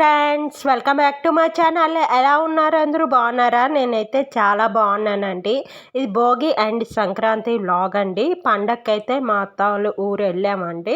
Friends welcome back to my channel. ఎలా ఉన్నారు అందరూ? బాగున్నారా? నేనైతే చాలా బాగున్నానండి. ఇది భోగి అండ్ సంక్రాంతి వ్లాగ్ అండి. పండగకైతే మా అత్త వాళ్ళు ఊరు వెళ్ళామండి.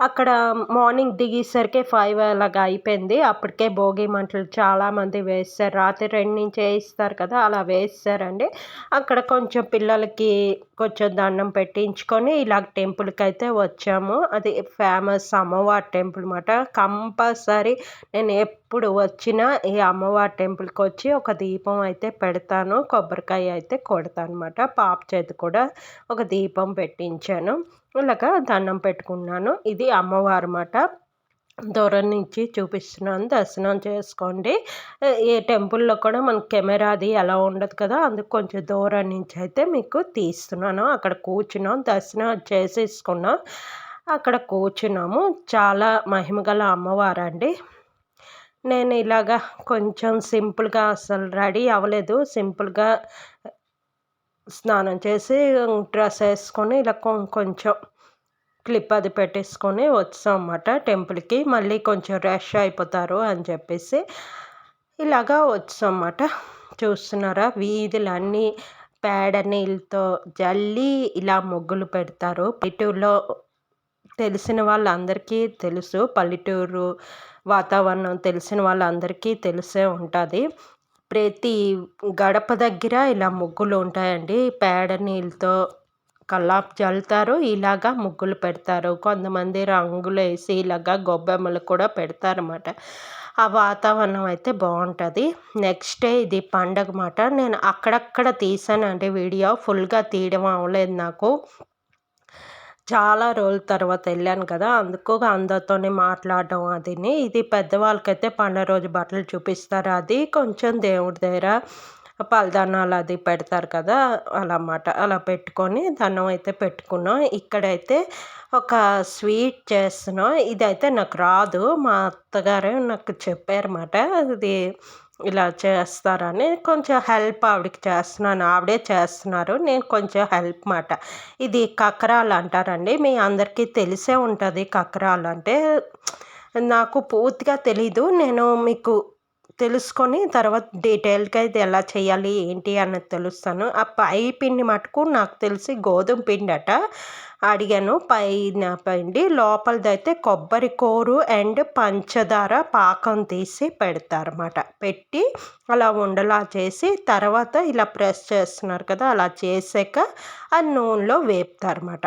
అక్కడ మార్నింగ్ దిగేసరికి ఫైవ్ అలాగా అయిపోయింది. అప్పటికే భోగి మంటలు చాలామంది వేస్తారు. రాత్రి రెండు నుంచి వేయిస్తారు కదా అలా వేస్తారండి. అక్కడ కొంచెం పిల్లలకి కొంచెం దండం పెట్టించుకొని ఇలా టెంపుల్కి అయితే వచ్చాము. అది ఫేమస్ అమ్మవారి టెంపుల్ అనమాట కంపల్సరీ నేను ఎప్పుడు వచ్చినా ఈ అమ్మవారి టెంపుల్కి వచ్చి ఒక దీపం అయితే పెడతాను. కొబ్బరికాయ అయితే కొడతాను అనమాట పాప చేతి కూడా ఒక దీపం పెట్టించాను. ఇలాగా దండం పెట్టుకున్నాను. ఇది అమ్మవారు అన్నమాట దూరం నుంచి చూపిస్తున్నాను. దర్శనం చేసుకోండి. ఏ టెంపుల్లో కూడా మనకు కెమెరా అది ఎలా ఉండదు కదా. అందుకు కొంచెం దూరం నుంచి అయితే మీకు తీస్తున్నాను. అక్కడ కూర్చున్నాం. దర్శనం చేసేసుకున్నాం. అక్కడ కూర్చున్నాము. చాలా మహిమగల అమ్మవారు అండి నేను ఇలాగా కొంచెం సింపుల్గా అసలు రెడీ అవ్వలేదు. సింపుల్గా స్నానం చేసి డ్రెస్ వేసుకొని ఇలా కొంచెం క్లిప్ అది పెట్టేసుకొని వచ్చాం అన్నమాట టెంపుల్కి. మళ్ళీ కొంచెం రష్ అయిపోతారు అని చెప్పేసి ఇలాగా వచ్చాం అన్నమాట. చూస్తున్నారా? వీధులన్నీ పేడ నీళ్ళతో జల్లి ఇలా ముగ్గులు పెడతారు. పల్లెటూరులో తెలిసిన వాళ్ళందరికీ తెలుసు. పల్లెటూరు వాతావరణం తెలిసిన వాళ్ళందరికీ తెలిసే ఉంటుంది. ప్రతి గడప దగ్గర ఇలా ముగ్గులు ఉంటాయండి. పేడ నీళ్ళతో కల్లాపు చల్లుతారు ఇలాగా ముగ్గులు పెడతారు. కొంతమంది రంగులు వేసి ఇలాగా గొబ్బెమ్మలు కూడా పెడతారన్నమాట. ఆ వాతావరణం అయితే బాగుంటుంది. నెక్స్ట్ డే ఇది పండగ మాట. నేను అక్కడక్కడ తీసానండి వీడియో. ఫుల్గా తీయడం అవ్వలేదు నాకు. చాలా రోజుల తర్వాత వెళ్ళాను కదా అందుకు అందరితోనే మాట్లాడడం అదిని. ఇది పెద్దవాళ్ళకైతే పండుగ రోజు బట్టలు చూపిస్తారు అది. కొంచెం దేవుడి దగ్గర పలదానాలు అది పెడతారు కదా అలా అన్నమాట అలా పెట్టుకొని దండం అయితే పెట్టుకున్నాం. ఇక్కడైతే ఒక స్వీట్ చేస్తున్నాం. ఇదైతే నాకు రాదు. మా అత్తగారు నాకు చెప్పారన్నమాట. అది ఇలా చేస్తారని కొంచెం హెల్ప్ ఆవిడకి చేస్తున్నాను ఆవిడే చేస్తున్నారు నేను కొంచెం హెల్ప్ మాట. ఇది కకరాలు అంటారండి మీ అందరికీ తెలిసే ఉంటుంది కక్రాలు అంటే. నాకు పూర్తిగా తెలీదు నేను మీకు తెలుసుకొని తర్వాత డీటెయిల్గా ఇది ఎలా చేయాలి ఏంటి అన్నది తెలుస్తాను. ఆ పై పిండి మటుకు నాకు తెలిసి గోధుమ పిండి అట అడిగాను. పైన పండి లోపలదైతే కొబ్బరి కోరు అండ్ పంచదార పాకం తీసి పెడతారన్నమాట. పెట్టి అలా ఉండలా చేసి తర్వాత ఇలా ప్రెస్ చేస్తున్నారు కదా అలా చేసాక ఆ నూనెలో వేపుతారన్నమాట.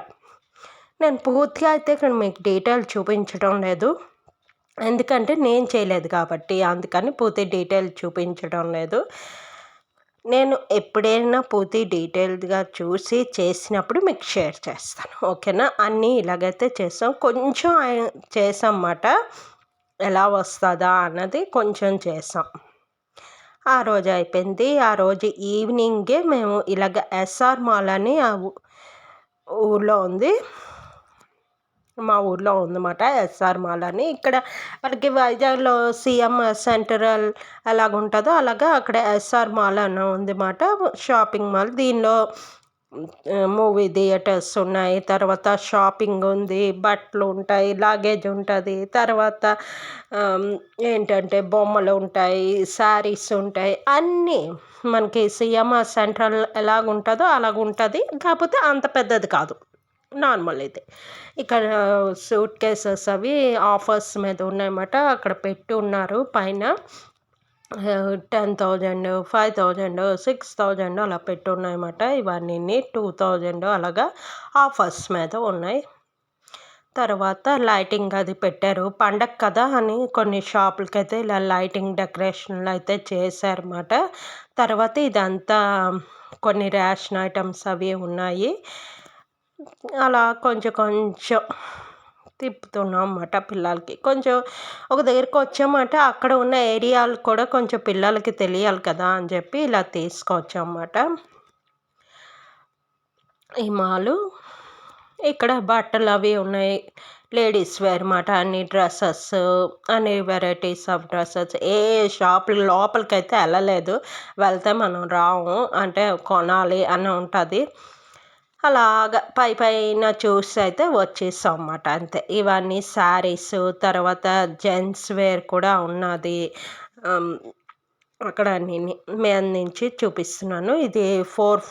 నేను పూర్తిగా అయితే ఇక్కడ మీకు డీటెయిల్ చూపించడం లేదు. ఎందుకంటే నేను చేయలేదు కాబట్టి అందుకని పూర్తి డీటెయిల్ చూపించడం లేదు. నేను ఎప్పుడైనా పూర్తి డీటెయిల్డ్గా చూసి చేసినప్పుడు మీకు షేర్ చేస్తాను. ఓకేనా? అన్నీ ఇలాగైతే చేసాం. కొంచెం చేసామన్నమాట. ఎలా వస్తుందా అన్నది కొంచెం చేసాం. ఆ రోజు అయిపోయింది. ఆ రోజు ఈవినింగే మేము ఇలాగ ఎస్ఆర్ మాల్ అని ఆ ఊర్లో ఉంది. మా ఊర్లో ఉందన్నమాట ఎస్ఆర్ మాల్ అని. ఇక్కడ మనకి వైజాగ్లో సీఎం సెంట్రల్ ఎలాగ ఉంటుందో అలాగా అక్కడ ఎస్ఆర్ మాల్ అని ఉందన్నమాట షాపింగ్ మాల్. దీనిలో మూవీ థియేటర్స్ ఉన్నాయి తర్వాత షాపింగ్ ఉంది బట్టలు ఉంటాయి లగేజ్ ఉంటుంది తర్వాత ఏంటంటే బొమ్మలు ఉంటాయి శారీస్ ఉంటాయి అన్నీ మనకి సీఎం సెంట్రల్ ఎలాగుంటుందో అలాగుంటుంది ఉంటుంది కాకపోతే అంత పెద్దది కాదు. నార్మల్ అయితే. ఇక్కడ సూట్ కేసెస్ అవి ఆఫర్స్ మీద ఉన్నాయన్నమాట. అక్కడ పెట్టి ఉన్నారు పైన. Ten thousand five thousand six thousand అలా పెట్టున్నాయన్నమాట ఇవన్నీ టూ థౌజండ్ అలాగా ఆఫర్స్ మీద ఉన్నాయి. తర్వాత లైటింగ్ అది పెట్టారు. పండగ కదా అని కొన్ని షాపులకి అయితే ఇలా లైటింగ్ డెకరేషన్లు అయితే చేశారన్నమాట. తర్వాత ఇదంతా కొన్ని రేషన్ ఐటమ్స్ అవి ఉన్నాయి. అలా కొంచెం కొంచెం తిప్పుతున్నాం అన్నమాట పిల్లలకి. కొంచెం ఒక దగ్గరికి వచ్చామంటే అక్కడ ఉన్న ఏరియాలు కూడా కొంచెం పిల్లలకి తెలియాలి కదా అని చెప్పి ఇలా తీసుకొచ్చామన్నమాట. ఈ మాలు ఇక్కడ బట్టలు అవి ఉన్నాయి. లేడీస్ వేర్ మాట అన్ని డ్రెస్సెస్ అన్ని వెరైటీస్ ఆఫ్ డ్రెస్సెస్. ఏ షాప్ లోపలికి అయితే వెళ్ళలేదు. వెళ్తే మనం రాము అంటే కొనాలి అని ఉంటుంది. అలాగ పై పైన చూసి అయితే వచ్చేసాం అన్నమాట అంతే. ఇవన్నీ శారీస్ తర్వాత జెంట్స్ వేర్ కూడా ఉన్నది. అక్కడ అన్ని నుంచి చూపిస్తున్నాను. ఇది ఫోర్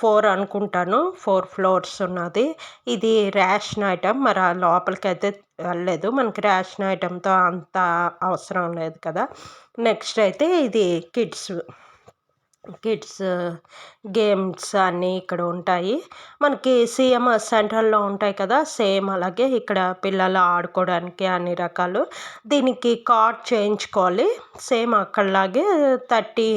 ఫోర్ అనుకుంటాను. ఫోర్ ఫ్లోర్స్ ఉన్నది. ఇది రేషన్ ఐటమ్. మరి ఆ లోపలికి అయితే వెళ్ళలేదు. మనకి రేషన్ ఐటమ్తో అంత అవసరం లేదు కదా. నెక్స్ట్ అయితే ఇది కిడ్స్ కిడ్స్ గేమ్స్ అన్నీ ఇక్కడ ఉంటాయి. మనకి సిఎంఆర్ సెంటర్లో ఉంటాయి కదా సేమ్ అలాగే ఇక్కడ పిల్లలు ఆడుకోవడానికి అన్ని రకాలు. దీనికి కార్డ్ చేయించుకోవాలి. సేమ్ అక్కడలాగే థర్టీ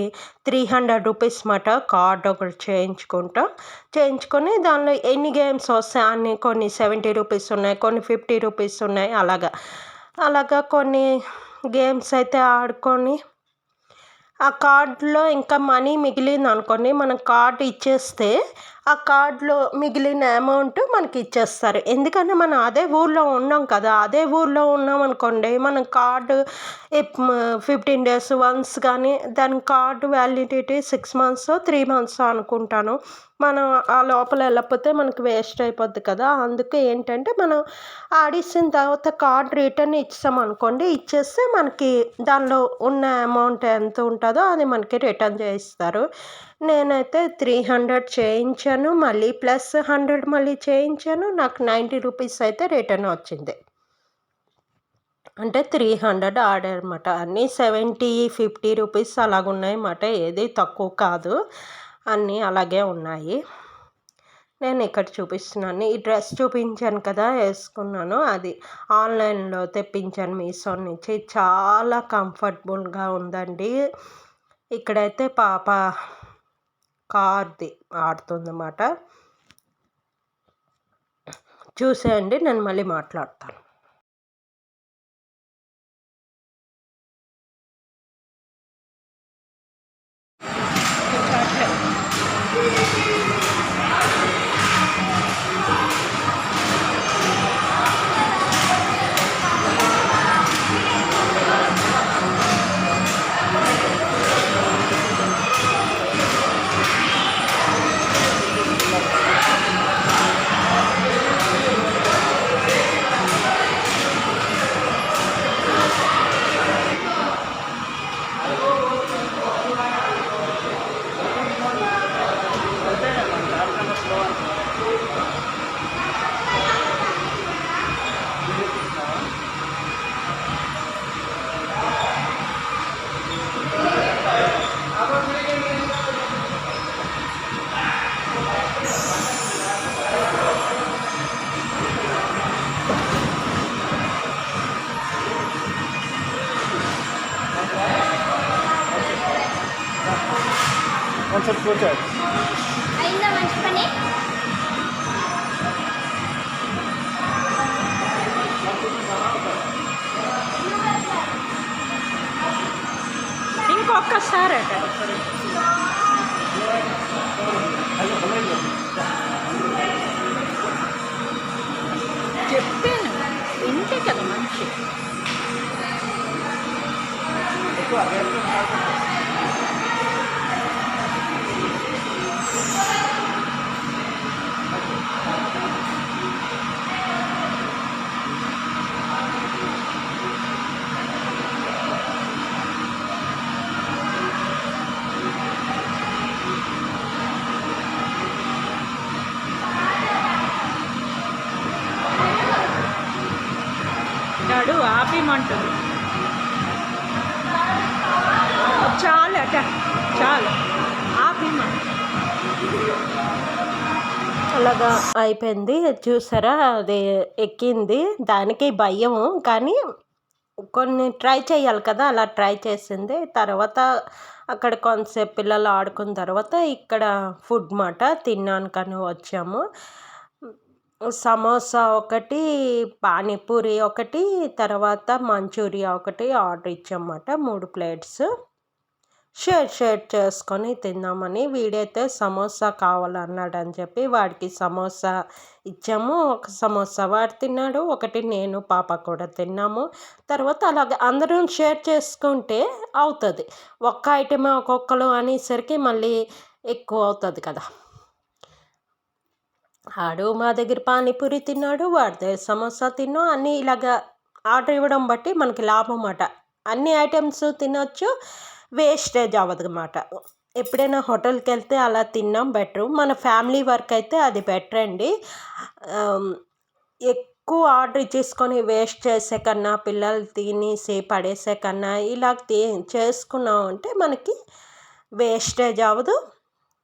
త్రీ హండ్రెడ్ రూపీస్ మాట కార్డ్ ఒకటి చేయించుకుంటాం. చేయించుకొని దానిలో ఎన్ని గేమ్స్ వస్తాయి? అన్ని కొన్ని సెవెంటీ రూపీస్ ఉన్నాయి కొన్ని ఫిఫ్టీ రూపీస్ ఉన్నాయి అలాగా. అలాగా కొన్ని గేమ్స్ అయితే ఆడుకొని ఆ కార్డులో ఇంకా మనీ మిగిలింది అనుకోండి మనం కార్డు ఇచ్చేస్తే ఆ కార్డులో మిగిలిన అమౌంట్ మనకి ఇచ్చేస్తారు. ఎందుకంటే మనం అదే ఊర్లో ఉన్నాం కదా అదే ఊర్లో ఉన్నాం అనుకోండి మనం కార్డు ఫిఫ్టీన్ డేస్ వన్స్ కానీ దాని card validity six months three months అనుకుంటాను. మనం ఆ లోపల వెళ్ళకపోతే మనకి వేస్ట్ అయిపోద్ది కదా. అందుకే ఏంటంటే మనం ఆడిసిన తర్వాత కార్డ్ రిటర్న్ ఇచ్చాం అనుకోండి ఇచ్చేస్తే మనకి దానిలో ఉన్న అమౌంట్ ఎంత ఉంటుందో అది మనకి రిటర్న్ చేయిస్తారు. నేనైతే త్రీ హండ్రెడ్ చేయించాను మళ్ళీ ప్లస్ హండ్రెడ్ మళ్ళీ చేయించాను నాకు నైంటీ రూపీస్ అయితే రిటర్న్ వచ్చింది. అంటే త్రీ హండ్రెడ్ ఆర్డర్ అనమాట అన్నీ సెవెంటీ ఫిఫ్టీ రూపీస్ అలాగున్నాయన్నమాట. ఏది తక్కువ కాదు. అన్నీ అలాగే ఉన్నాయి. నేను ఇక్కడ చూపిస్తున్నాను. ఈ డ్రెస్ చూపించాను కదా వేసుకున్నాను. అది ఆన్లైన్లో తెప్పించాను మీషో నుంచి. చాలా కంఫర్టబుల్గా ఉందండి. ఇక్కడైతే పాప కార్ది ఆడుతుందన్నమాట. చూసేయండి నేను మళ్ళీ మాట్లాడతాను. కొంచెం కూర్చోండి అయిందా మంచి పని? ఇంకొకసారి అట. చెప్పాను. ఇంతే కదా మంచి. ఎక్కువ. అలాగా అయిపోయింది. చూసారా? అది ఎక్కింది. దానికి భయం కానీ కొన్ని ట్రై చేయాలి కదా? అలా ట్రై చేసింది. తర్వాత అక్కడ కొంతసేపు పిల్లలు ఆడుకున్న తర్వాత ఇక్కడ ఫుడ్ మాట తిన్నాను కానీ వచ్చాము. సమోసా ఒకటి పానీపూరి ఒకటి తర్వాత మంచూరియా ఒకటి ఆర్డర్ ఇచ్చామన్నమాట. మూడు ప్లేట్స్. షేర్ షేర్ చేసుకొని తిందామని వీడైతే సమోసా కావాలన్నాడు అని చెప్పి వాడికి సమోసా ఇచ్చాము. ఒక సమోసా వాడు తిన్నాడు ఒకటి నేను పాప కూడా తిన్నాము. తర్వాత అలాగే అందరం షేర్ చేసుకుంటే అవుతుంది. ఒక్క ఐటమే ఒక్కొక్కరు అనేసరికి మళ్ళీ ఎక్కువ అవుతుంది కదా. ఆడు మా దగ్గర పానీపూరి తిన్నాడు వాడి దగ్గర సమోసా తిన్నాం. అన్నీ ఇలాగా ఆర్డర్ ఇవ్వడం బట్టి మనకి లాభం అట. అన్ని ఐటమ్స్ తినొచ్చు. వేస్టేజ్ అవ్వదు అన్నమాట ఎప్పుడైనా హోటల్కి వెళ్తే అలా తిన్నాం బెటరు మన ఫ్యామిలీ వర్క్ అయితే అది బెటర్ అండి. ఎక్కువ ఆర్డర్ చేసుకొని వేస్ట్ చేసే కన్నా పిల్లలు తినేసి పడేసే కన్నా ఇలా తి చేసుకున్నాం అంటే మనకి వేస్టేజ్ అవ్వదు.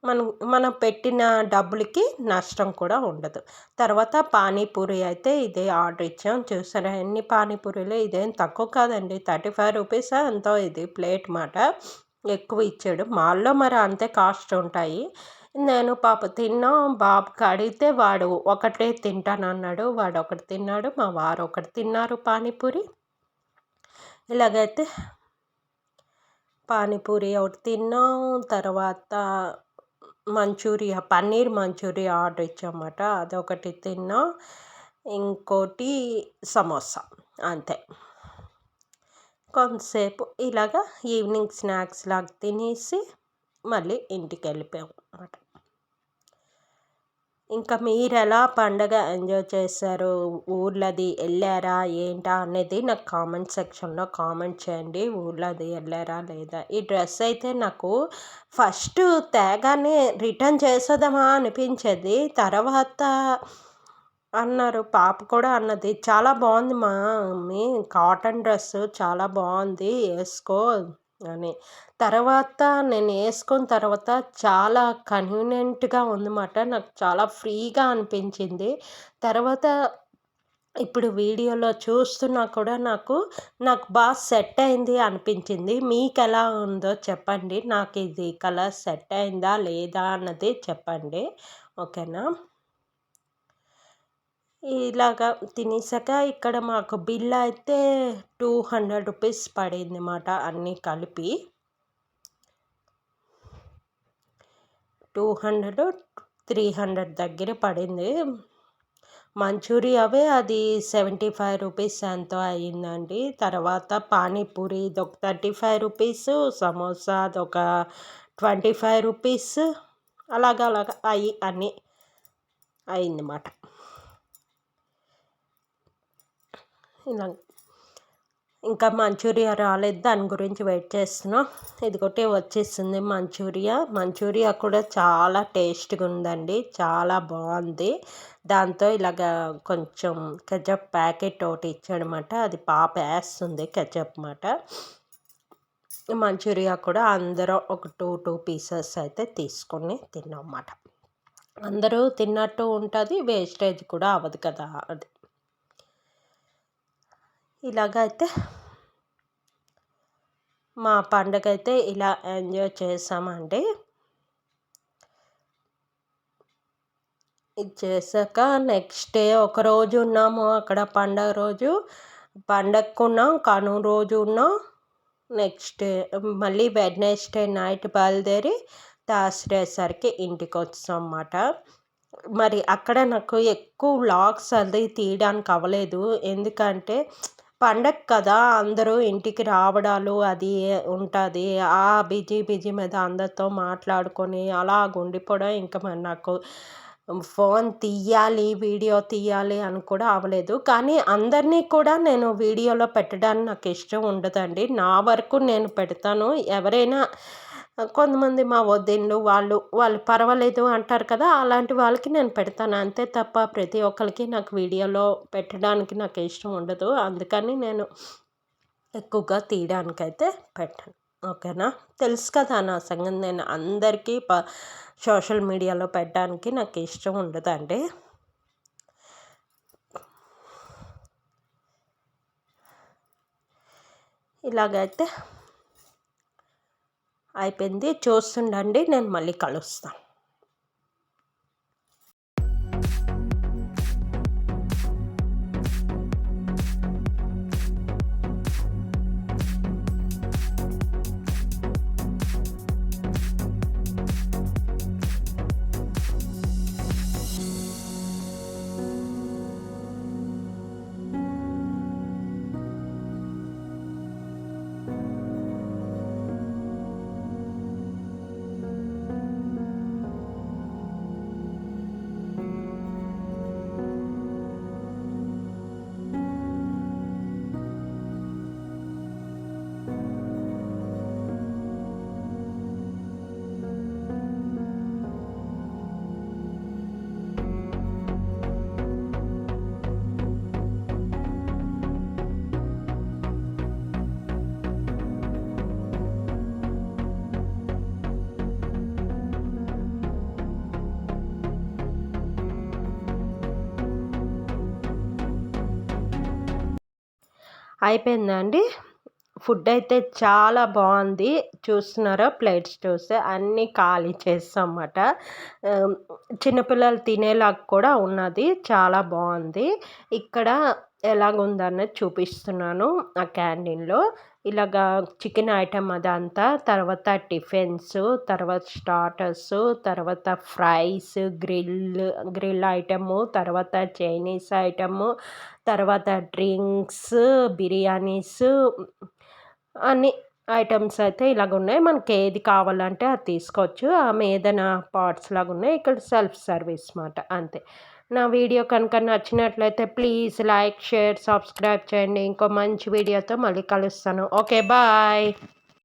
మనం మనం పెట్టిన డబ్బులకి నష్టం కూడా ఉండదు. తర్వాత పానీపూరి అయితే ఇదే ఆర్డర్ ఇచ్చాం. చూసారా ఎన్ని పానీపూరీలు? ఇదేం తక్కువ కాదండి. థర్టీ ఫైవ్ రూపీస్ ఎంతో ఇది ప్లేట్ మాట. ఎక్కువ ఇచ్చాడు. మాల్లో మరి అంతే కాస్ట్ ఉంటాయి. నేను పాప తిన్నాం బాబుకి అడిగితే వాడు ఒకటే తింటాను అన్నాడు. వాడు ఒకటి తిన్నాడు మా వారు ఒకటి తిన్నారు పానీపూరి. ఇలాగైతే పానీపూరి ఒకటి తిన్నాం. తర్వాత మంచూరియా పన్నీర్ మంచూరియా ఆర్డర్ ఇచ్చామన్నమాట అదొకటి తిన్నాం. ఇంకోటి సమోసా. అంతే. కొంతసేపు ఇలాగా ఈవినింగ్ స్నాక్స్ లాగా తినేసి మళ్ళీ ఇంటికి వెళ్ళిపోయాం అన్నమాట ఇంకా మీరు ఎలా పండగ ఎంజాయ్ చేశారు? ఊర్లోది వెళ్ళారా ఏంటా? అనేది నాకు కామెంట్ సెక్షన్లో కామెంట్ చేయండి. ఊర్లోది వెళ్ళారా లేదా? ఈ డ్రెస్ అయితే నాకు ఫస్ట్ తేగానే రిటర్న్ చేసేద్దామా అనిపించేది. తర్వాత అన్నారు. పాప కూడా అన్నది చాలా బాగుంది మా మమ్మీ. కాటన్ డ్రెస్ చాలా బాగుంది. వేసుకో. అని. తర్వాత నేను వేసుకున్న తర్వాత చాలా కన్వీనియంట్గా ఉందన్నమాట. నాకు చాలా ఫ్రీగా అనిపించింది. తర్వాత ఇప్పుడు వీడియోలో చూస్తున్నా కూడా నాకు నాకు బాగా సెట్ అయింది అనిపించింది. మీకు ఎలా ఉందో చెప్పండి. నాకు ఇది కలర్ సెట్ అయిందా లేదా అన్నది చెప్పండి. ఓకేనా? ఇలాగా తినేసాక ఇక్కడ మాకు బిల్ అయితే టూ హండ్రెడ్ రూపీస్ పడింది అన్నమాట అన్నీ కలిపి. టూ హండ్రెడ్ త్రీ హండ్రెడ్ దగ్గర పడింది. మంచూరియావే అది సెవెంటీ ఫైవ్ రూపీస్ ఎంతో అయ్యిందండి. తర్వాత పానీపూరి ఇదొక థర్టీ ఫైవ్ రూపీస్ సమోసా అదొక ట్వంటీ ఫైవ్ రూపీస్ అలాగ అలాగ అయ్యి అన్నీ అయిందన్నమాట ఇలా ఇంకా మంచూరియా రాలేదు దాని గురించి వెయిట్ చేస్తున్నాం. ఇదిగోటే వచ్చేసింది మంచూరియా. మంచూరియా కూడా చాలా టేస్ట్గా ఉందండి చాలా బాగుంది. దాంతో ఇలాగ కొంచెం కెచప్ ప్యాకెట్ ఒకటి ఇచ్చాడనమాట అది పాప వేస్తుంది కెచప్ మాట. మంచూరియా కూడా అందరూ ఒక టూ టూ పీసెస్ అయితే తీసుకొని తిన్నాం అన్నమాట అందరూ తిన్నట్టు ఉంటుంది వేస్టేజ్ కూడా అవ్వదు కదా అది. ఇలాగైతే మా పండగ అయితే ఇలా ఎంజాయ్ చేసామండి. ఇది చేశాక నెక్స్ట్ డే ఒక రోజు ఉన్నాము అక్కడ పండగ రోజు. పండగకు ఉన్నాం కను రోజు ఉన్నాం. నెక్స్ట్ మళ్ళీ వెడ్నెస్డే నైట్ బయలుదేరి థర్స్డే సరికి ఇంటికి వచ్చాం అన్నమాట మరి అక్కడ నాకు ఎక్కువ వ్లాగ్స్ అది తీయడానికి అవ్వలేదు ఎందుకంటే పండగ కదా అందరూ ఇంటికి రావడాలు అది ఉంటుంది. ఆ బిజీ బిజీ మీద అందరితో మాట్లాడుకొని అలా ఉండిపోవడం ఇంకా మరి నాకు ఫోన్ తీయాలి వీడియో తీయాలి అని కూడా అవ్వలేదు. కానీ అందరినీ కూడా నేను వీడియోలో పెట్టడానికి నాకు ఇష్టం ఉండదండి. నా వరకు నేను పెడతాను. ఎవరైనా కొంతమంది మా వదిన్లు వాళ్ళు వాళ్ళు పర్వాలేదు అంటారు కదా అలాంటి వాళ్ళకి నేను పెడతాను. అంతే తప్ప ప్రతి ఒక్కరికి నాకు వీడియోలో పెట్టడానికి నాకు ఇష్టం ఉండదు. అందుకని నేను ఎక్కువగా తీయడానికైతే పెట్టాను. ఓకేనా? తెలుసు కదా నా సంగతి. నేను అందరికీ ప సోషల్ మీడియాలో పెట్టడానికి నాకు ఇష్టం ఉండదండి. ఇలాగైతే అయిపోయింది. చూస్తుండండి నేను మళ్ళీ కలుస్తాను. అయిపోయిందండి ఫుడ్ అయితే చాలా బాగుంది. చూస్తున్నారా? ప్లేట్స్ చూస్తే అన్నీ ఖాళీ చేస్తాం అన్నమాట చిన్నపిల్లలు తినేలాగా కూడా ఉన్నది. చాలా బాగుంది. ఇక్కడ ఎలాగుందన్నది చూపిస్తున్నాను ఆ క్యాంటీన్లో. ఇలాగా చికెన్ ఐటమ్ అదంతా తర్వాత టిఫిన్స్ తర్వాత స్టార్టర్స్ తర్వాత ఫ్రైస్ గ్రిల్ గ్రిల్ ఐటము తర్వాత చైనీస్ ఐటము తర్వాత డ్రింక్స్ బిర్యానీస్ అన్ని ఐటమ్స్ అయితే ఇలాగ ఉన్నాయి మనకి ఏది కావాలంటే అది తీసుకోవచ్చు. ఆమె ఏదైనా పార్ట్స్ లాగా ఉన్నాయి ఇక్కడ సెల్ఫ్ సర్వీస్ మాట అంతే. నా వీడియో కనుక నచ్చినట్లయితే ప్లీజ్ లైక్ షేర్ సబ్స్క్రైబ్ చేయండి. ఇంకో మంచి వీడియోతో మళ్ళీ కలుస్తాను. Okay bye.